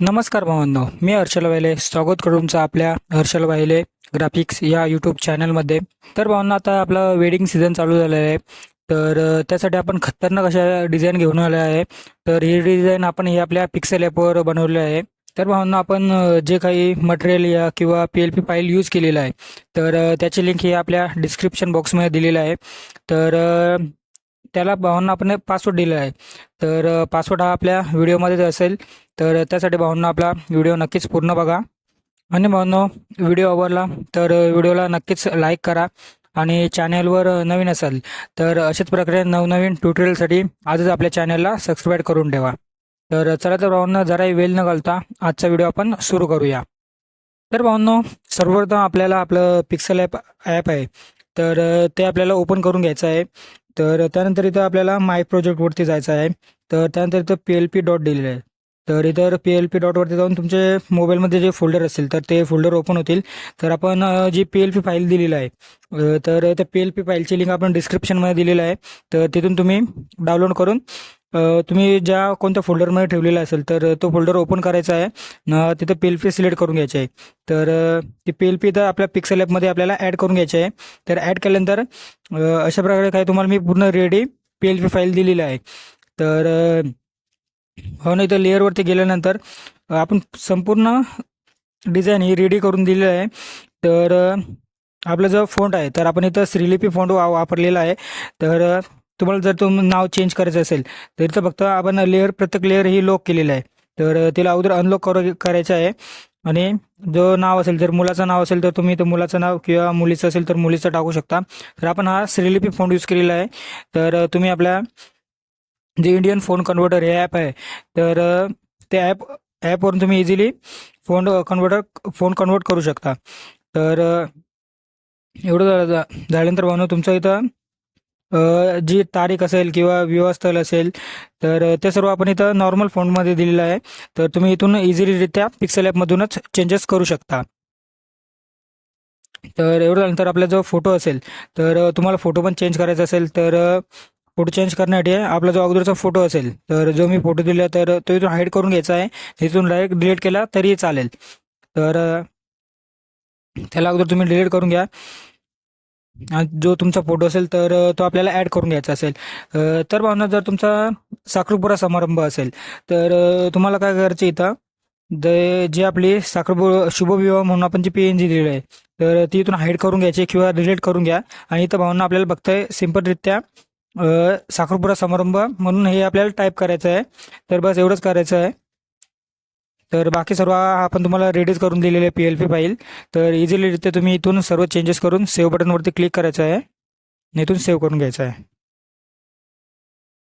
नमस्कार भावांनो मी हर्षल वाहिले स्वागत करू तुमचं आपल्या हर्षल वाहिले ग्राफिक्स या यूट्यूब चॅनलमध्ये. तर भावांना आता आपलं वेडिंग सीझन चालू झालेलं आहे. तर त्यासाठी आपण खतरनाक अशा डिझाईन घेऊन आले आहे. तर ही डिझाईन आपण ही आपल्या पिक्सेल ॲपवर बनवले आहे. तर भावांना आपण जे काही मटेरियल या किंवा P L P file use केलेलं आहे तर त्याची लिंक ही आपल्या डिस्क्रिप्शन बॉक्समध्ये दिलेलं आहे. तर त्याला भावांना आपण पासवर्ड दिलेला आहे. तर पासवर्ड हा आपल्या व्हिडिओमध्येच असेल. तर त्यासाठी भावांना आपला व्हिडिओ नक्कीच पूर्ण बघा. आणि भावांनो व्हिडिओ आवडला तर व्हिडिओला नक्कीच लाईक करा. आणि चॅनलवर नवीन असाल तर अशाच प्रकारे नवनवीन ट्युटोरियलसाठी आजच आपल्या चॅनलला सबस्क्राईब करून ठेवा. तर चला तर भावांना जराही वेळ न घालता आजचा व्हिडिओ आपण सुरू करूया. तर भावांनो सर्वप्रथम आपल्याला आपलं पिक्सल ॲप ॲप आहे. तर ते आपल्याला ओपन करून घ्यायचं आहे. तर त्यानंतर इथं आपल्याला माय प्रोजेक्टवरती जायचं आहे. तर त्यानंतर इथं पी एल पी डॉट दिलेलं आहे. तर इतर पी एल पी डॉटवरती जाऊन तुमचे मोबाईलमध्ये जे फोल्डर असेल तर ते फोल्डर ओपन होतील. तर आपण जी पी एल पी फाईल दिलेलं आहे तर त्या पी एल पी फाईलची लिंक आपण डिस्क्रिप्शनमध्ये दिलेलं आहे. तर तिथून तुम्ही डाउनलोड करून तुम्ही ज्या कोणत्या फोल्डरमध्ये ठेवलेला असेल तर तो फोल्डर ओपन करायचा आहे. तिथं पी एल पी सिलेक्ट करून घ्यायची आहे. तर ती पी एल पी तर आपल्या पिक्सेल ॲपमध्ये आपल्याला ॲड करून घ्यायची आहे. तर ॲड केल्यानंतर अशा प्रकारे काय तुम्हाला मी पूर्ण ready P L P file दिलेली आहे. तर हो नाही तर लेअरवरती गेल्यानंतर आपण संपूर्ण डिझाईन ही रेडी करून दिलेली आहे. तर आपला जो फोंट आहे तर आपण इथं श्रीलिपी फोंट वा वापरलेला आहे. तर तुम्हाला जर तुम नाव चेंज करायचं असेल तर इथं फक्त आपण लेअर प्रत्येक लेअर ही लॉक केलेलं आहे. तर तिला अगोदर अनलॉक करू करायचं आहे. आणि जो नाव असेल जर मुलाचं नाव असेल तर तुम्ही तर मुलाचं नाव किंवा मुलीचं असेल तर मुलीचं टाकू शकता. तर आपण हा श्रीलिपी फोन यूज केलेला आहे. तर तुम्ही आपल्या जे इंडियन फोन कन्व्हर्टर हे ॲप आहे तर ते ॲप ॲपवरून तुम्ही easily phone converter phone convert करू शकता. तर एवढं झा- झाल्यानंतर भावनो तुमचं इथं जी तारीख असेल किंवा विवाहस्थळ असेल तर ते सर्व आपण इथं नॉर्मल फोनमध्ये दिलेलं आहे. तर तुम्ही इथून इझिलीरित्या पिक्सेल ॲपमधूनच चेंजेस करू शकता. तर एवढं झाल्यानंतर आपला जो फोटो असेल तर तुम्हाला फोटो पण चेंज करायचा असेल तर फोटो चेंज करण्यासाठी आपला जो अगोदरचा फोटो असेल तर जो मी फोटो दिला तर तो इथून हाईड करून घ्यायचा आहे. तिथून डायरेक्ट डिलीट केला तरी चालेल. तर त्याला अगोदर तुम्ही डिलीट करून घ्या. जो तुमचा फोटो असेल तर तो आपल्याला ॲड करून घ्यायचा असेल. तर भावना जर तुमचा साखरपुडा समारंभ असेल तर तुम्हाला काय करायचं इथं? जे जी आपली साखरपुडा शुभविवाह म्हणून आपण जी पी एन जी दिली आहे तर ती इथून हाईड करून घ्यायची किंवा डिलीट करून घ्या. आणि इथं भावना आपल्याला बघताय सिम्पलरित्या अ, साखरपुडा समारंभ म्हणून हे आपल्याला टाईप करायचं आहे. तर बस एवढंच करायचं आहे. तर बाकी सर्व आपण तुम्हाला रेडीच करून दिलेले पी एल पी फाईल तर इझिलीरित्या तुम्ही इथून सर्व चेंजेस करून सेव्ह बटनवरती क्लिक करायचं आहे. आणि इथून सेव्ह करून घ्यायचं आहे.